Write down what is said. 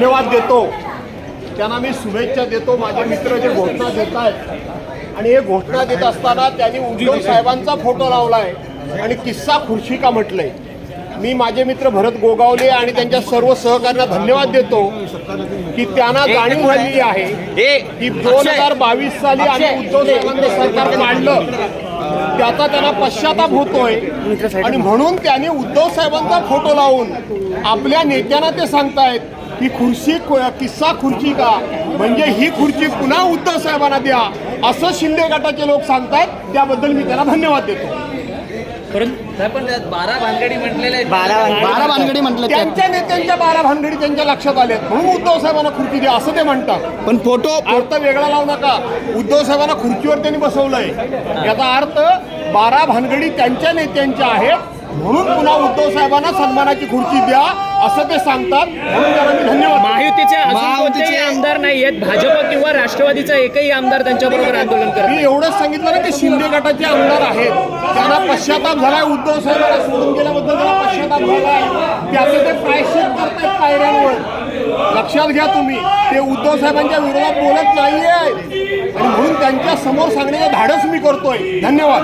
धन्यवाद देतो. त्यांना मी शुभेच्छा देतो. माझे मित्र जे घोषणा देत आहेत आणि हे घोषणा देत असताना त्यांनी उद्धव साहेबांचा फोटो लावलाय आणि किस्सा खुर्शी का म्हटलंय. मी माझे मित्र भरत गोगावले आणि त्यांच्या सर्व सहकार्यांना धन्यवाद देतो की त्यांना जाणीव झालेली आहे की दोन हजार बावीस साली आम्ही उद्धव साहेबांचं सरकार पाडलं. त्याचा त्यांना पश्चाताप होतोय. आणि म्हणून त्यांनी उद्धव साहेबांचा फोटो लावून आपल्या नेत्यांना ते सांगतायत की खुर्ची किस्सा खुर्ची का? म्हणजे ही खुर्ची पुन्हा उद्धव साहेबांना द्या. असं शिंदे गटाचे लोक सांगतायत त्याबद्दल मी त्यांना धन्यवाद देतो. बारा भानगडी बारा म्हटलं त्यांच्या नेत्यांच्या बारा भानगडी त्यांच्या लक्षात आल्यात म्हणून उद्धव साहेबांना खुर्ची द्या असं ते म्हणतात. पण फोटो अर्थ वेगळा लावू नका. उद्धव साहेबांना खुर्चीवर त्यांनी बसवलंय. याचा अर्थ बारा भानगडी त्यांच्या नेत्यांच्या आहेत. म्हणून पुन्हा उद्धव साहेबांना सन्मानाची खुर्ची द्या असं ते सांगतात. म्हणून त्यांना मी धन्यवाद. महायुतीचे अजून महायुतीचे- कोणतेही आमदार नाही आहेत भाजप किंवा राष्ट्रवादीचा एकही आमदार त्यांच्याबरोबर आंदोलन करत मी एवढंच सांगितलं ना की शिंदे गटाचे आमदार आहेत. त्यांना पश्चाताप झालाय. उद्धव साहेबांना सोडून गेल्याबद्दल त्यांना पश्चाताप झालाय. त्याचं ते प्रायश्चित करतायत पायऱ्यांवर. लक्षात घ्या तुम्ही. ते उद्धव साहेबांच्या विरोधात बोलत नाहीये. आणि म्हणून त्यांच्यासमोर सांगण्याचं धाडस मी करतोय. धन्यवाद.